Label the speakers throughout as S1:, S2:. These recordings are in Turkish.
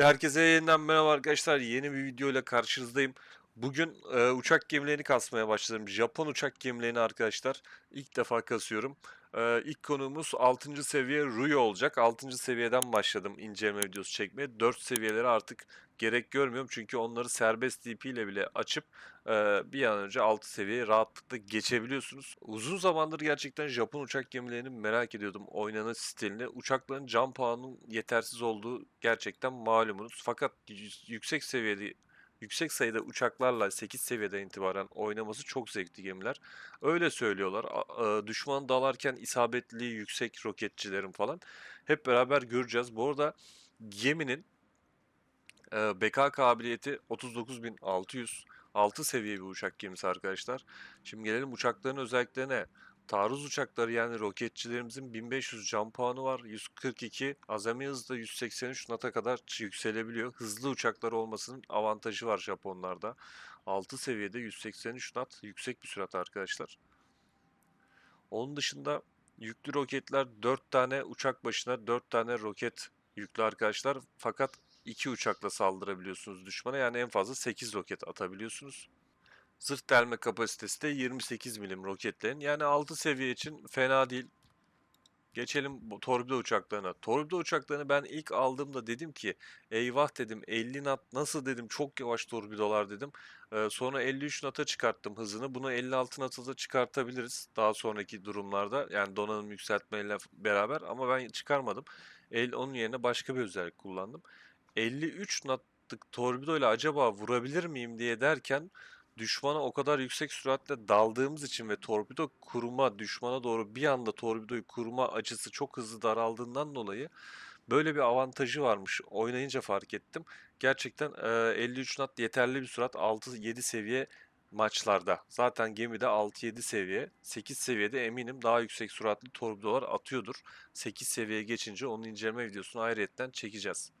S1: Herkese yeniden merhaba arkadaşlar. Yeni bir video ile karşınızdayım. Bugün e, uçak gemilerini kasmaya başladım. Japon uçak gemilerini arkadaşlar ilk defa kasıyorum. E, ilk konuğumuz 6. seviye Ruyo olacak. 6. seviyeden başladım inceleme videosu çekmeye. 4 seviyeleri artık gerek görmüyorum. Çünkü onları serbest DP ile bile açıp e, bir an önce 6 seviyeye rahatlıkla geçebiliyorsunuz. Uzun zamandır gerçekten Japon uçak gemilerini merak ediyordum. Oynanış stilini. Uçakların can puanının yetersiz olduğu gerçekten malumunuz. Fakat yüksek seviyede yüksek sayıda uçaklarla 8 seviyeden itibaren oynaması çok zevkli gemiler. Öyle söylüyorlar. Düşman dalarken isabetliliği yüksek roketçilerin falan. Hep beraber göreceğiz. Bu arada geminin e, BK kabiliyeti 39.600. 6 seviye bir uçak gemisi arkadaşlar. Şimdi gelelim uçakların özelliklerine. Taarruz uçakları yani roketçilerimizin 1500 can puanı var. 142 azami hızda 183 nata kadar yükselebiliyor. Hızlı uçaklar olmasının avantajı var Japonlarda. 6 seviyede 183 nat yüksek bir sürat arkadaşlar. Onun dışında yüklü roketler 4 tane uçak başına 4 tane roket yüklü arkadaşlar. Fakat 2 uçakla saldırabiliyorsunuz düşmana. Yani en fazla 8 roket atabiliyorsunuz. Zırh delme kapasitesi de 28 milim roketlerin. Yani 6 seviye için fena değil. Geçelim bu torpido uçaklarına. Torpido uçaklarını ben ilk aldığımda dedim ki eyvah dedim 50 knot nasıl dedim çok yavaş torpidolar dedim. Ee, sonra 53 knot'a çıkarttım hızını. Bunu 56 knot'a da çıkartabiliriz daha sonraki durumlarda. Yani donanım yükseltmeyle beraber ama ben çıkarmadım. El, onun yerine başka bir özellik kullandım. 53 knot'lık torpidoyla acaba vurabilir miyim diye derken düşmana o kadar yüksek süratle daldığımız için ve torpido kurma düşmana doğru bir anda torpidoyu kurma açısı çok hızlı daraldığından dolayı böyle bir avantajı varmış. Oynayınca fark ettim. Gerçekten e, 53 knot yeterli bir sürat 6-7 seviye maçlarda. Zaten gemide 6-7 seviye, 8 seviyede eminim daha yüksek süratli torpidolar atıyordur. 8 seviyeye geçince onun inceleme videosunu ayrıyetten çekeceğiz.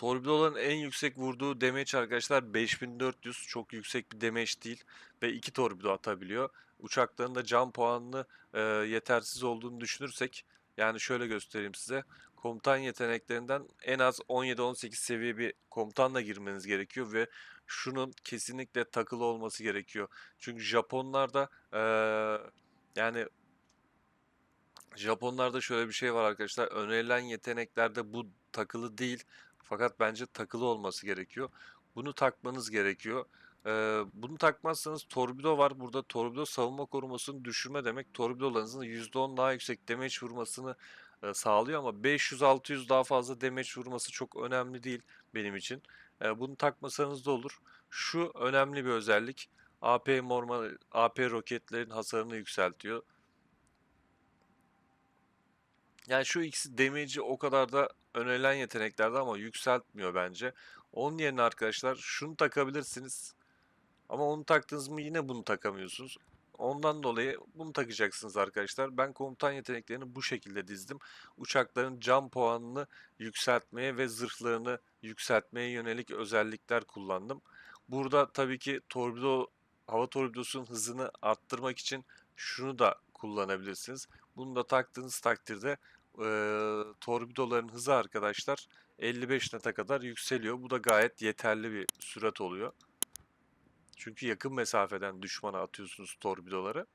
S1: Torpidoların en yüksek vurduğu damage arkadaşlar 5400 çok yüksek bir damage değil ve 2 torpido atabiliyor. Uçakların da can puanını e, yetersiz olduğunu düşünürsek yani şöyle göstereyim size. Komutan yeteneklerinden en az 17-18 seviye bir komutanla girmeniz gerekiyor ve şunun kesinlikle takılı olması gerekiyor. Çünkü Japonlarda e, yani Japonlarda şöyle bir şey var arkadaşlar. Önerilen yeteneklerde bu takılı değil. Fakat bence takılı olması gerekiyor. Bunu takmanız gerekiyor. Ee, bunu takmazsanız torpido var. Burada torpido savunma korumasını düşürme demek. Torpidolarınızın %10 daha yüksek damage vurmasını e, sağlıyor ama 500-600 daha fazla damage vurması çok önemli değil benim için. Ee, bunu takmasanız da olur. Şu önemli bir özellik. AP normal AP roketlerin hasarını yükseltiyor. Yani şu ikisi damage'i o kadar da önerilen yeteneklerde ama yükseltmiyor bence. Onun yerine arkadaşlar şunu takabilirsiniz. Ama onu taktınız mı yine bunu takamıyorsunuz. Ondan dolayı bunu takacaksınız arkadaşlar. Ben komutan yeteneklerini bu şekilde dizdim. Uçakların can puanını yükseltmeye ve zırhlarını yükseltmeye yönelik özellikler kullandım. Burada tabii ki torpido hava torpidosunun hızını arttırmak için şunu da kullanabilirsiniz. Bunu da taktığınız takdirde eee torpidoların hızı arkadaşlar 55 nata kadar yükseliyor. Bu da gayet yeterli bir sürat oluyor. Çünkü yakın mesafeden düşmana atıyorsunuz torpidoları.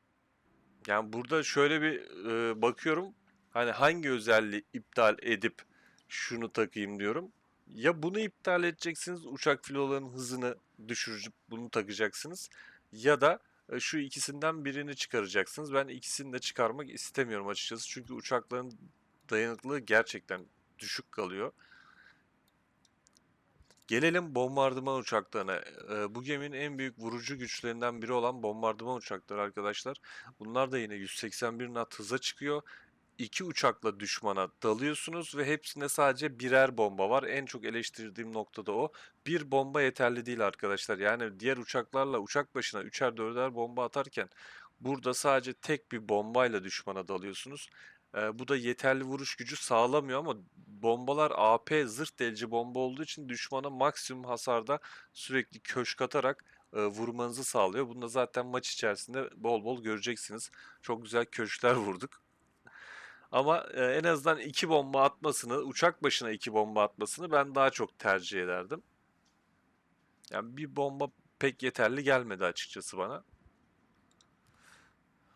S1: Yani burada şöyle bir e, bakıyorum. Hani hangi özelliği iptal edip şunu takayım diyorum. Ya bunu iptal edeceksiniz uçak filolarının hızını düşürüp bunu takacaksınız. Ya da e, şu ikisinden birini çıkaracaksınız. Ben ikisini de çıkarmak istemiyorum açıkçası. Çünkü uçakların dayanıklılığı gerçekten düşük kalıyor. Gelelim bombardıman uçaklarına. Bu geminin en büyük vurucu güçlerinden biri olan bombardıman uçakları arkadaşlar. Bunlar da yine 181 knot hıza çıkıyor. İki uçakla düşmana dalıyorsunuz ve hepsinde sadece birer bomba var. En çok eleştirdiğim nokta da o. Bir bomba yeterli değil arkadaşlar. Yani diğer uçaklarla uçak başına üçer dörder bomba atarken burada sadece tek bir bombayla düşmana dalıyorsunuz. Ee, bu da yeterli vuruş gücü sağlamıyor ama bombalar AP zırh delici bomba olduğu için düşmana maksimum hasarda sürekli köşk atarak e, vurmanızı sağlıyor. Bunu da zaten maç içerisinde bol bol göreceksiniz. Çok güzel köşkler vurduk. Ama e, en azından iki bomba atmasını, uçak başına iki bomba atmasını ben daha çok tercih ederdim. Yani bir bomba pek yeterli gelmedi açıkçası bana.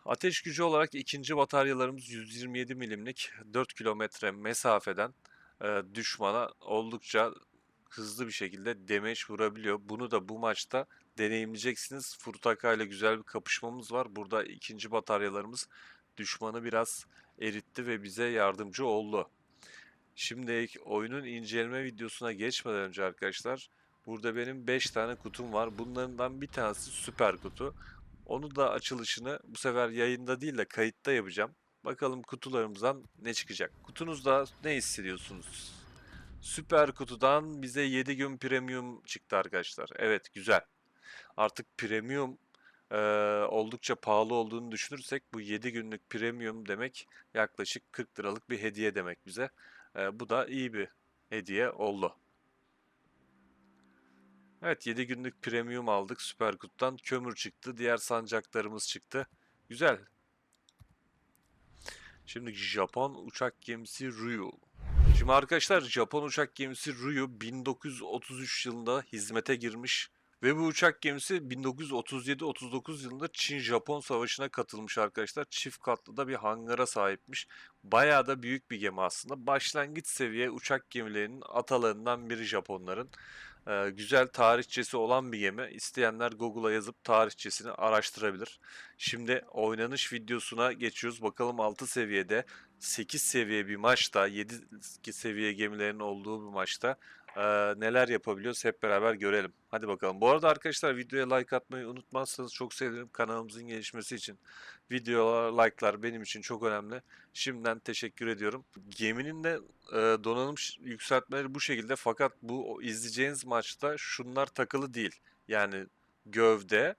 S1: Ateş gücü olarak ikinci bataryalarımız 127 milimlik 4 kilometre mesafeden e, düşmana oldukça hızlı bir şekilde demeç vurabiliyor. Bunu da bu maçta deneyimleyeceksiniz. Furtaka ile güzel bir kapışmamız var. Burada ikinci bataryalarımız düşmanı biraz eritti ve bize yardımcı oldu. Şimdi oyunun inceleme videosuna geçmeden önce arkadaşlar burada benim 5 tane kutum var. Bunlardan bir tanesi süper kutu. Onu da açılışını bu sefer yayında değil de kayıtta yapacağım. Bakalım kutularımızdan ne çıkacak. Kutunuzda ne hissediyorsunuz? Süper kutudan bize 7 gün premium çıktı arkadaşlar. Evet güzel. Artık premium eee, oldukça pahalı olduğunu düşünürsek bu 7 günlük premium demek yaklaşık 40 liralık bir hediye demek bize. Eee, bu da iyi bir hediye oldu. Evet 7 günlük premium aldık Süper Kut'tan. Kömür çıktı. Diğer sancaklarımız çıktı. Güzel. Şimdi Japon uçak gemisi Ryu. Şimdi arkadaşlar Japon uçak gemisi Ryu 1933 yılında hizmete girmiş ve bu uçak gemisi 1937-39 yılında Çin-Japon savaşına katılmış arkadaşlar. Çift katlı da bir hangara sahipmiş. Bayağı da büyük bir gemi aslında. Başlangıç seviye uçak gemilerinin atalarından biri Japonların. Ee, güzel tarihçesi olan bir gemi. İsteyenler Google'a yazıp tarihçesini araştırabilir. Şimdi oynanış videosuna geçiyoruz. Bakalım 6 seviyede 8 seviye bir maçta 7 seviye gemilerin olduğu bir maçta e, neler yapabiliyoruz hep beraber görelim. Hadi bakalım. Bu arada arkadaşlar videoya like atmayı unutmazsanız çok sevinirim kanalımızın gelişmesi için. Videolar, like'lar benim için çok önemli. Şimdiden teşekkür ediyorum. Geminin de e, donanım yükseltmeleri bu şekilde fakat bu izleyeceğiniz maçta şunlar takılı değil. Yani gövde,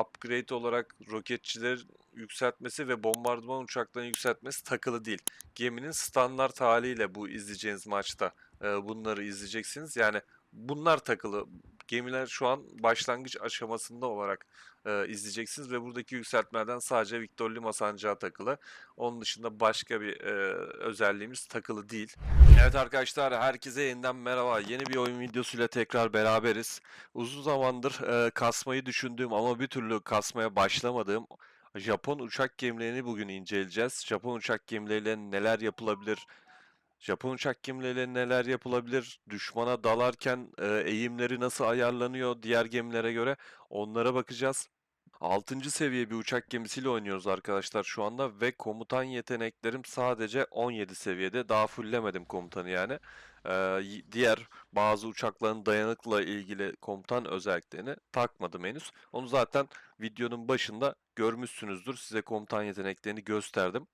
S1: upgrade olarak roketçiler yükseltmesi ve bombardıman uçaklarının yükseltmesi takılı değil. Geminin standart haliyle bu izleyeceğiniz maçta e, bunları izleyeceksiniz. Yani bunlar takılı. Gemiler şu an başlangıç aşamasında olarak e, izleyeceksiniz ve buradaki yükseltmelerden sadece Victor Lima sancağı takılı. Onun dışında başka bir e, özelliğimiz takılı değil. Evet arkadaşlar herkese yeniden merhaba. Yeni bir oyun videosuyla tekrar beraberiz. Uzun zamandır e, kasmayı düşündüğüm ama bir türlü kasmaya başlamadığım Japon uçak gemilerini bugün inceleyeceğiz. Japon uçak gemileriyle neler yapılabilir? Japon uçak gemileriyle neler yapılabilir? Düşmana dalarken e, eğimleri nasıl ayarlanıyor diğer gemilere göre? Onlara bakacağız. 6. seviye bir uçak gemisiyle oynuyoruz arkadaşlar şu anda ve komutan yeteneklerim sadece 17 seviyede. Daha fulllemedim komutanı yani. Ee, diğer bazı uçakların dayanıkla ilgili komutan özelliklerini takmadım henüz. Onu zaten videonun başında görmüşsünüzdür. Size komutan yeteneklerini gösterdim.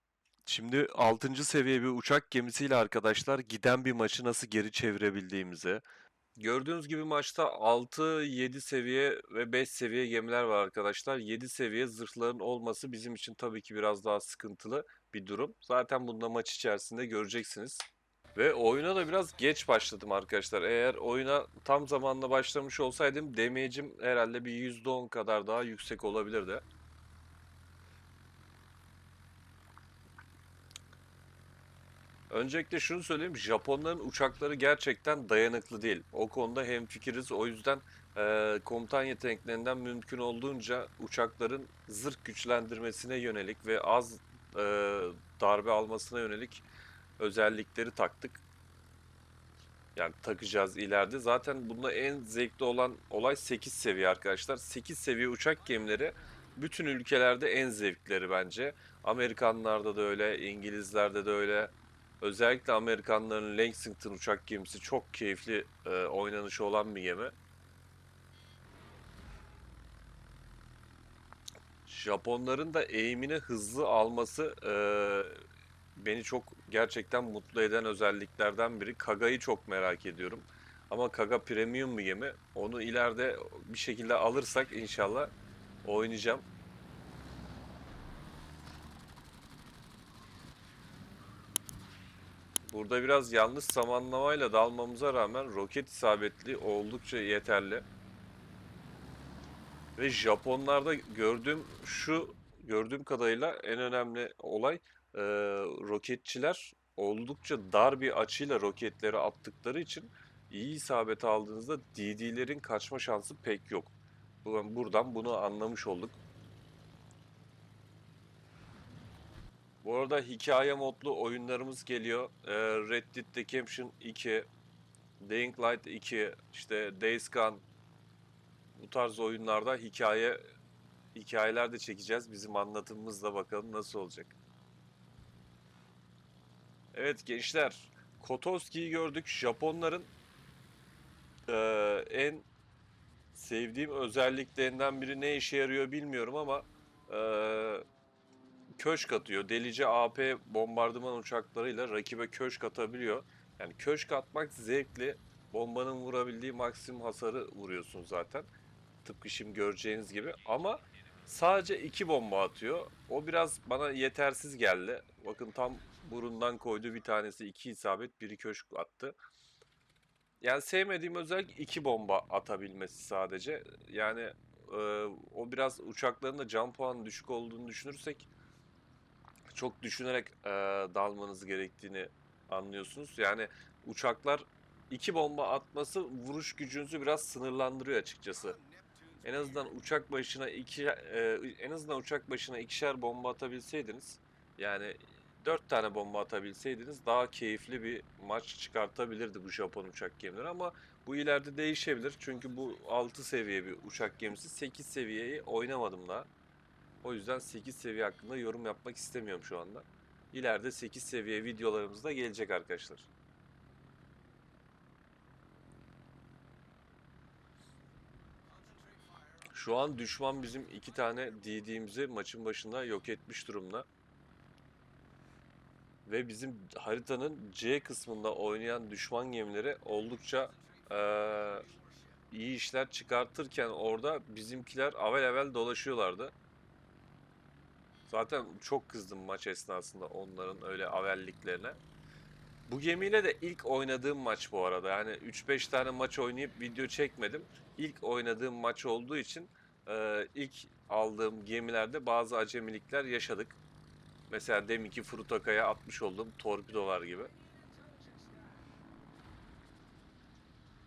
S1: Şimdi 6. seviye bir uçak gemisiyle arkadaşlar giden bir maçı nasıl geri çevirebildiğimizi, Gördüğünüz gibi maçta 6, 7 seviye ve 5 seviye gemiler var arkadaşlar. 7 seviye zırhların olması bizim için tabii ki biraz daha sıkıntılı bir durum. Zaten bunu da maç içerisinde göreceksiniz. Ve oyuna da biraz geç başladım arkadaşlar. Eğer oyuna tam zamanla başlamış olsaydım damage'im herhalde bir %10 kadar daha yüksek olabilirdi. Öncelikle şunu söyleyeyim. Japonların uçakları gerçekten dayanıklı değil. O konuda hemfikiriz. O yüzden e, komutan yeteneklerinden mümkün olduğunca uçakların zırh güçlendirmesine yönelik ve az e, darbe almasına yönelik özellikleri taktık. Yani takacağız ileride. Zaten bunda en zevkli olan olay 8 seviye arkadaşlar. 8 seviye uçak gemileri bütün ülkelerde en zevkleri bence. Amerikanlarda da öyle, İngilizlerde de öyle. Özellikle Amerikanların Lexington uçak gemisi çok keyifli e, oynanışı olan bir gemi. Japonların da eğimini hızlı alması e, beni çok gerçekten mutlu eden özelliklerden biri. Kaga'yı çok merak ediyorum. Ama Kaga premium bir gemi. Onu ileride bir şekilde alırsak inşallah oynayacağım. Burada biraz yanlış zamanlamayla dalmamıza rağmen roket isabetli oldukça yeterli. Ve Japonlarda gördüğüm şu gördüğüm kadarıyla en önemli olay e, roketçiler oldukça dar bir açıyla roketleri attıkları için iyi isabet aldığınızda DD'lerin kaçma şansı pek yok. Bu- Buradan bunu anlamış olduk. Bu arada hikaye modlu oyunlarımız geliyor. Ee, Red Dead Redemption 2, Dying Light 2, işte Days Gone bu tarz oyunlarda hikaye hikayeler de çekeceğiz. Bizim anlatımımızla bakalım nasıl olacak. Evet gençler, Kotoski'yi gördük. Japonların eee, en sevdiğim özelliklerinden biri ne işe yarıyor bilmiyorum ama eee, köşk atıyor. Delice AP bombardıman uçaklarıyla rakibe köşk atabiliyor. Yani köşk atmak zevkli. Bombanın vurabildiği maksimum hasarı vuruyorsun zaten. Tıpkı şimdi göreceğiniz gibi. Ama sadece iki bomba atıyor. O biraz bana yetersiz geldi. Bakın tam burundan koydu bir tanesi iki isabet biri köşk attı. Yani sevmediğim özellik iki bomba atabilmesi sadece. Yani e, o biraz uçakların da can puanı düşük olduğunu düşünürsek çok düşünerek e, dalmanız gerektiğini anlıyorsunuz. Yani uçaklar iki bomba atması vuruş gücünüzü biraz sınırlandırıyor açıkçası. En azından uçak başına iki e, en azından uçak başına ikişer bomba atabilseydiniz yani dört tane bomba atabilseydiniz daha keyifli bir maç çıkartabilirdi bu Japon uçak gemileri ama bu ileride değişebilir. Çünkü bu 6 seviye bir uçak gemisi 8 seviyeyi oynamadım daha. O yüzden 8 seviye hakkında yorum yapmak istemiyorum şu anda. İleride 8 seviye videolarımız da gelecek arkadaşlar. Şu an düşman bizim iki tane DD'mizi maçın başında yok etmiş durumda. Ve bizim haritanın C kısmında oynayan düşman gemileri oldukça eee, iyi işler çıkartırken orada bizimkiler avel avel dolaşıyorlardı. Zaten çok kızdım maç esnasında onların öyle avelliklerine. Bu gemiyle de ilk oynadığım maç bu arada. Yani 3-5 tane maç oynayıp video çekmedim. İlk oynadığım maç olduğu için e, ilk aldığım gemilerde bazı acemilikler yaşadık. Mesela deminki Furutaka'ya atmış olduğum torpidolar gibi.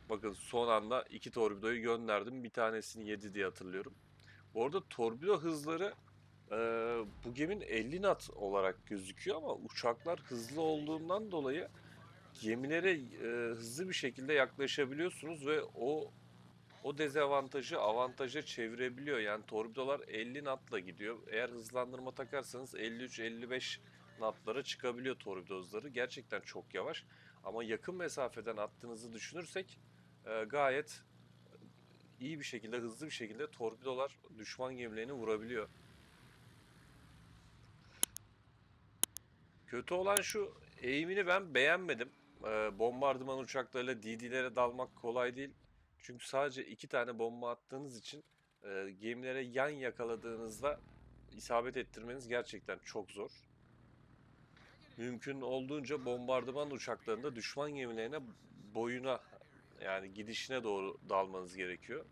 S1: Bakın son anda iki torpidoyu gönderdim. Bir tanesini yedi diye hatırlıyorum. Bu arada torpido hızları e, bu geminin 50 knot olarak gözüküyor ama uçaklar hızlı olduğundan dolayı gemilere e, hızlı bir şekilde yaklaşabiliyorsunuz ve o o dezavantajı avantaja çevirebiliyor. Yani torpidolar 50 knotla gidiyor. Eğer hızlandırma takarsanız 53-55 knotlara çıkabiliyor torpido hızları. Gerçekten çok yavaş. Ama yakın mesafeden attığınızı düşünürsek e, gayet iyi bir şekilde, hızlı bir şekilde torpidolar düşman gemilerini vurabiliyor. Kötü olan şu eğimini ben beğenmedim. Ee, bombardıman uçaklarıyla DD'lere dalmak kolay değil. Çünkü sadece iki tane bomba attığınız için e, gemilere yan yakaladığınızda isabet ettirmeniz gerçekten çok zor. Mümkün olduğunca bombardıman uçaklarında düşman gemilerine boyuna yani gidişine doğru dalmanız gerekiyor.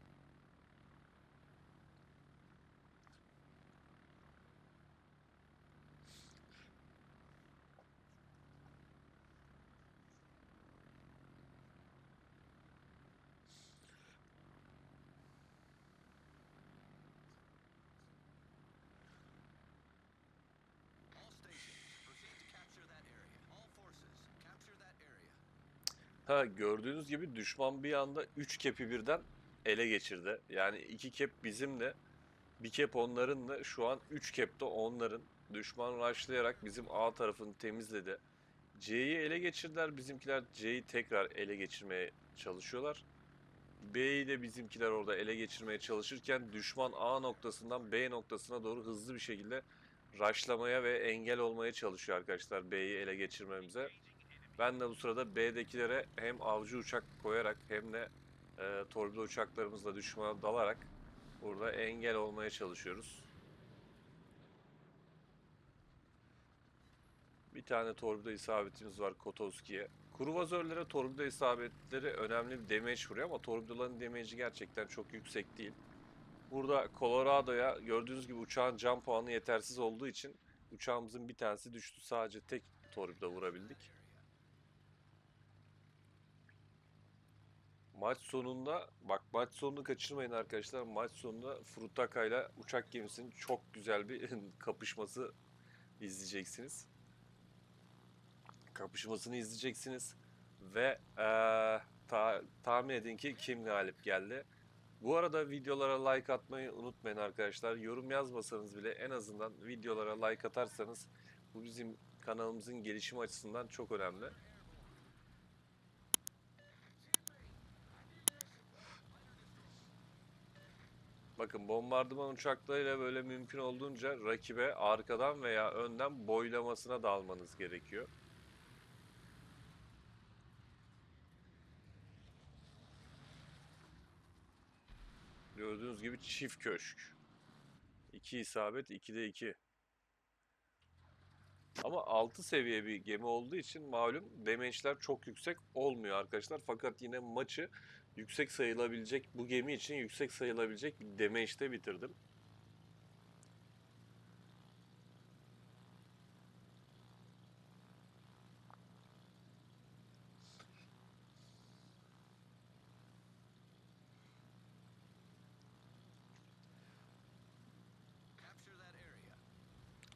S1: Ha gördüğünüz gibi düşman bir anda 3 kepi birden ele geçirdi. Yani 2 kep bizimle, bir kep onlarınla şu an 3 kep de onların. Düşman rushlayarak bizim A tarafını temizledi. C'yi ele geçirdiler. Bizimkiler C'yi tekrar ele geçirmeye çalışıyorlar. B'yi de bizimkiler orada ele geçirmeye çalışırken düşman A noktasından B noktasına doğru hızlı bir şekilde rushlamaya ve engel olmaya çalışıyor arkadaşlar B'yi ele geçirmemize. Ben de bu sırada B'dekilere hem avcı uçak koyarak hem de e, torpido uçaklarımızla düşmana dalarak burada engel olmaya çalışıyoruz. Bir tane torpido isabetimiz var Kotovski'ye. Kruvazörlere torpido isabetleri önemli bir damage vuruyor ama torpidoların damage'i gerçekten çok yüksek değil. Burada Colorado'ya gördüğünüz gibi uçağın can puanı yetersiz olduğu için uçağımızın bir tanesi düştü. Sadece tek torpido vurabildik. Maç sonunda bak maç sonunu kaçırmayın arkadaşlar. Maç sonunda Furutaka ile uçak gemisinin çok güzel bir kapışması izleyeceksiniz. Kapışmasını izleyeceksiniz ve eee, ta- tahmin edin ki kim galip geldi. Bu arada videolara like atmayı unutmayın arkadaşlar. Yorum yazmasanız bile en azından videolara like atarsanız bu bizim kanalımızın gelişim açısından çok önemli. Bakın bombardıman uçaklarıyla böyle mümkün olduğunca rakibe arkadan veya önden boylamasına dalmanız gerekiyor. Gördüğünüz gibi çift köşk. 2 isabet, 2'de 2. Ama 6 seviye bir gemi olduğu için malum damage'ler çok yüksek olmuyor arkadaşlar. Fakat yine maçı yüksek sayılabilecek bu gemi için yüksek sayılabilecek bir damage'de bitirdim.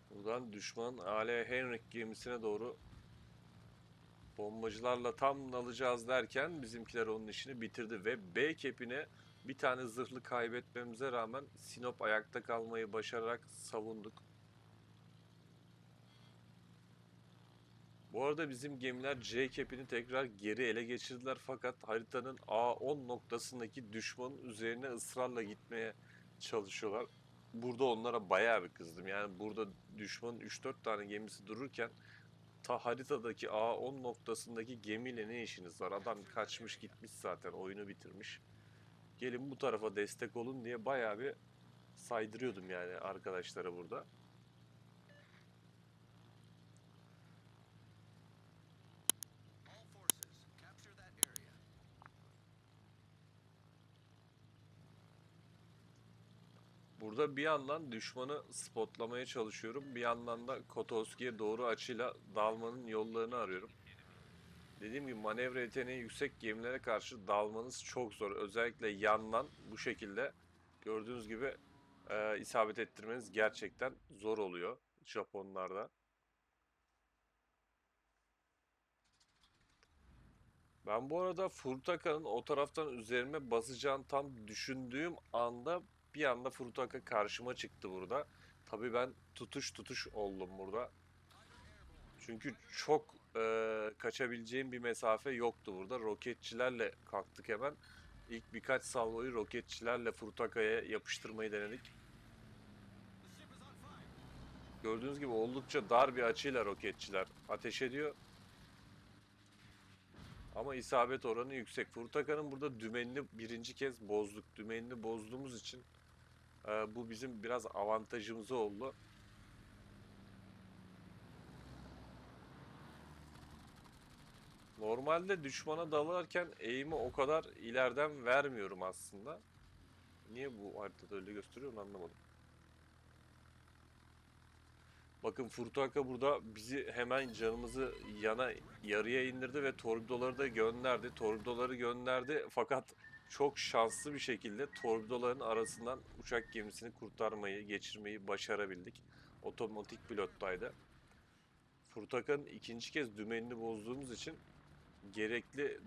S1: Buradan düşman Ale Henrik gemisine doğru bombacılarla tam alacağız derken bizimkiler onun işini bitirdi ve B kepine bir tane zırhlı kaybetmemize rağmen Sinop ayakta kalmayı başararak savunduk. Bu arada bizim gemiler C kepini tekrar geri ele geçirdiler fakat haritanın A10 noktasındaki düşmanın üzerine ısrarla gitmeye çalışıyorlar. Burada onlara bayağı bir kızdım. Yani burada düşmanın 3-4 tane gemisi dururken ta haritadaki A10 noktasındaki gemiyle ne işiniz var? Adam kaçmış gitmiş zaten oyunu bitirmiş. Gelin bu tarafa destek olun diye bayağı bir saydırıyordum yani arkadaşlara burada. Burada bir yandan düşmanı spotlamaya çalışıyorum. Bir yandan da Kotovski'ye doğru açıyla dalmanın yollarını arıyorum. Dediğim gibi manevra yeteneği yüksek gemilere karşı dalmanız çok zor. Özellikle yandan bu şekilde gördüğünüz gibi e, isabet ettirmeniz gerçekten zor oluyor Japonlarda. Ben bu arada Furutaka'nın o taraftan üzerime basacağını tam düşündüğüm anda bir anda Furutaka karşıma çıktı burada. Tabii ben tutuş tutuş oldum burada. Çünkü çok e, kaçabileceğim bir mesafe yoktu burada. Roketçilerle kalktık hemen. İlk birkaç salvoyu roketçilerle Furutaka'ya yapıştırmayı denedik. Gördüğünüz gibi oldukça dar bir açıyla roketçiler ateş ediyor. Ama isabet oranı yüksek. Furutaka'nın burada dümenini birinci kez bozduk. Dümenini bozduğumuz için e, bu bizim biraz avantajımız oldu. Normalde düşmana dalarken eğimi o kadar ileriden vermiyorum aslında. Niye bu haritada öyle gösteriyor onu anlamadım. Bakın Furtaka burada bizi hemen canımızı yana yarıya indirdi ve torpidoları da gönderdi. Torpidoları gönderdi fakat çok şanslı bir şekilde torpidoların arasından uçak gemisini kurtarmayı, geçirmeyi başarabildik. Otomatik pilottaydı. Furtaka'nın ikinci kez dümenini bozduğumuz için gerekli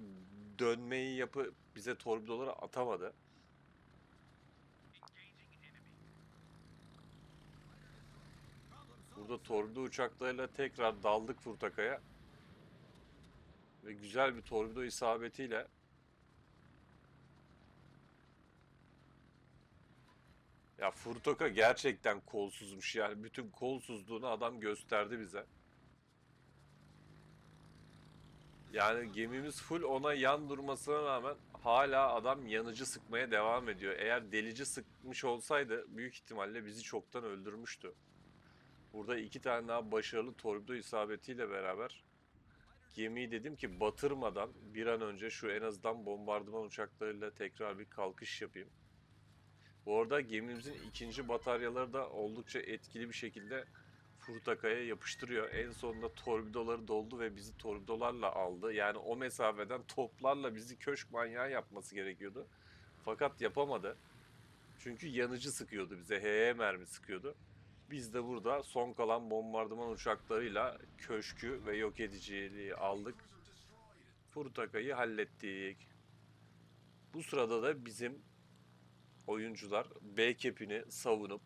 S1: dönmeyi yapıp bize torpidoları atamadı. Burada torpido uçaklarıyla tekrar daldık Furtaka'ya. Ve güzel bir torpido isabetiyle Ya Furtaka gerçekten kolsuzmuş yani. Bütün kolsuzluğunu adam gösterdi bize. Yani gemimiz full ona yan durmasına rağmen hala adam yanıcı sıkmaya devam ediyor. Eğer delici sıkmış olsaydı büyük ihtimalle bizi çoktan öldürmüştü. Burada iki tane daha başarılı torpido isabetiyle beraber gemiyi dedim ki batırmadan bir an önce şu en azından bombardıman uçaklarıyla tekrar bir kalkış yapayım. Bu arada gemimizin ikinci bataryaları da oldukça etkili bir şekilde Furtakaya yapıştırıyor. En sonunda torpidoları doldu ve bizi torpidolarla aldı. Yani o mesafeden toplarla bizi köşk manyağı yapması gerekiyordu. Fakat yapamadı. Çünkü yanıcı sıkıyordu bize. HE mermi sıkıyordu. Biz de burada son kalan bombardıman uçaklarıyla köşkü ve yok ediciliği aldık. Furtaka'yı hallettik. Bu sırada da bizim oyuncular B kepini savunup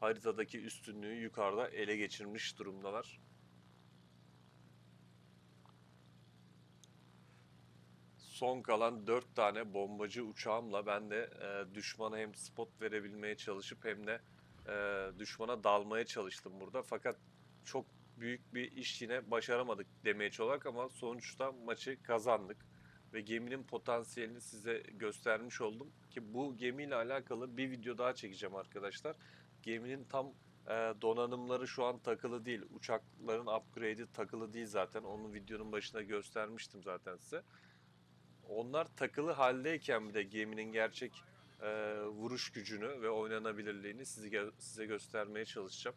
S1: haritadaki üstünlüğü yukarıda ele geçirmiş durumdalar. Son kalan 4 tane bombacı uçağımla ben de e, düşmana hem spot verebilmeye çalışıp hem de e, düşmana dalmaya çalıştım burada. Fakat çok büyük bir iş yine başaramadık demeye olarak ama sonuçta maçı kazandık. Ve geminin potansiyelini size göstermiş oldum. Ki bu gemiyle alakalı bir video daha çekeceğim arkadaşlar. Geminin tam e, donanımları şu an takılı değil. Uçakların upgrade'i takılı değil zaten. Onun videonun başında göstermiştim zaten size. Onlar takılı haldeyken bir de geminin gerçek e, vuruş gücünü ve oynanabilirliğini size, gö- size göstermeye çalışacağım.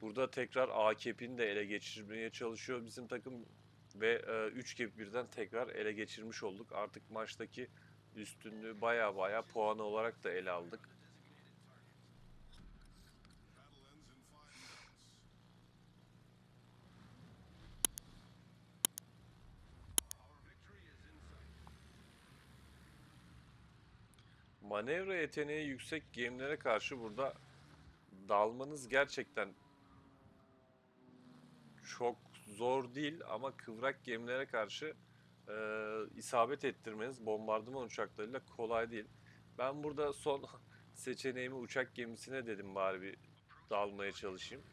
S1: Burada tekrar AKP'ni de ele geçirmeye çalışıyor bizim takım ve 3 kep birden tekrar ele geçirmiş olduk. Artık maçtaki üstünlüğü baya baya puan olarak da ele aldık. Manevra yeteneği yüksek gemilere karşı burada dalmanız gerçekten çok zor değil ama kıvrak gemilere karşı e, isabet ettirmeniz bombardıman uçaklarıyla kolay değil. Ben burada son seçeneğimi uçak gemisine dedim bari bir dalmaya çalışayım.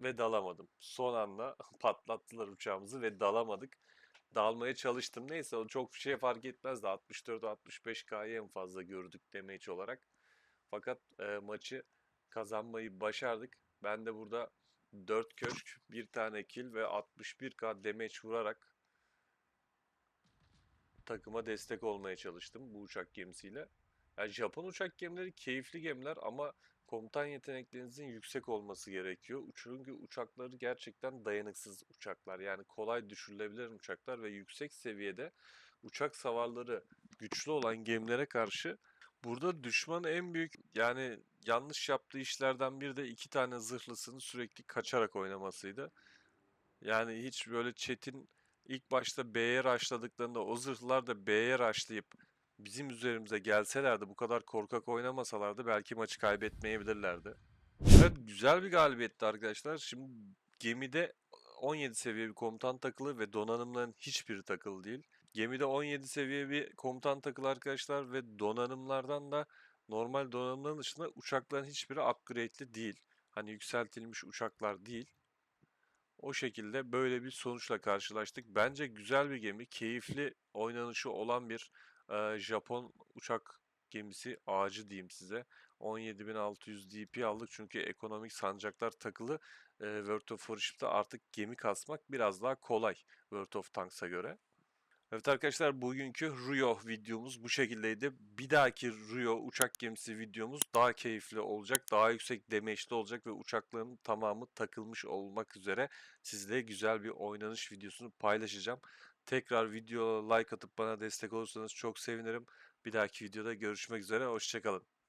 S1: Ve dalamadım. Son anda patlattılar uçağımızı ve dalamadık. Dalmaya çalıştım. Neyse o çok şey fark etmezdi. 64-65K'yı en fazla gördük damage olarak. Fakat e, maçı kazanmayı başardık. Ben de burada 4 köşk, 1 tane kill ve 61k damage vurarak takıma destek olmaya çalıştım bu uçak gemisiyle. Yani Japon uçak gemileri keyifli gemiler ama komutan yeteneklerinizin yüksek olması gerekiyor. Çünkü uçakları gerçekten dayanıksız uçaklar. Yani kolay düşürülebilir uçaklar ve yüksek seviyede uçak savarları güçlü olan gemilere karşı Burada düşman en büyük yani yanlış yaptığı işlerden biri de iki tane zırhlısını sürekli kaçarak oynamasıydı. Yani hiç böyle Çetin ilk başta B'ye rushladıklarında o zırhlar da B'ye rushlayıp bizim üzerimize gelselerdi bu kadar korkak oynamasalardı belki maçı kaybetmeyebilirlerdi. Evet güzel bir galibiyetti arkadaşlar. Şimdi gemide 17 seviye bir komutan takılı ve donanımların hiçbiri takılı değil. Gemide 17 seviye bir komutan takılı arkadaşlar ve donanımlardan da normal donanımların dışında uçakların hiçbiri upgrade'li değil. Hani yükseltilmiş uçaklar değil. O şekilde böyle bir sonuçla karşılaştık. Bence güzel bir gemi, keyifli oynanışı olan bir e, Japon uçak gemisi ağacı diyeyim size. 17.600 DP aldık çünkü ekonomik sancaklar takılı. E, World of Warship'te artık gemi kasmak biraz daha kolay World of Tanks'a göre. Evet arkadaşlar bugünkü Ruyo videomuz bu şekildeydi. Bir dahaki Ruyo uçak gemisi videomuz daha keyifli olacak. Daha yüksek damage'li olacak ve uçakların tamamı takılmış olmak üzere sizle güzel bir oynanış videosunu paylaşacağım. Tekrar videoya like atıp bana destek olursanız çok sevinirim. Bir dahaki videoda görüşmek üzere. Hoşçakalın.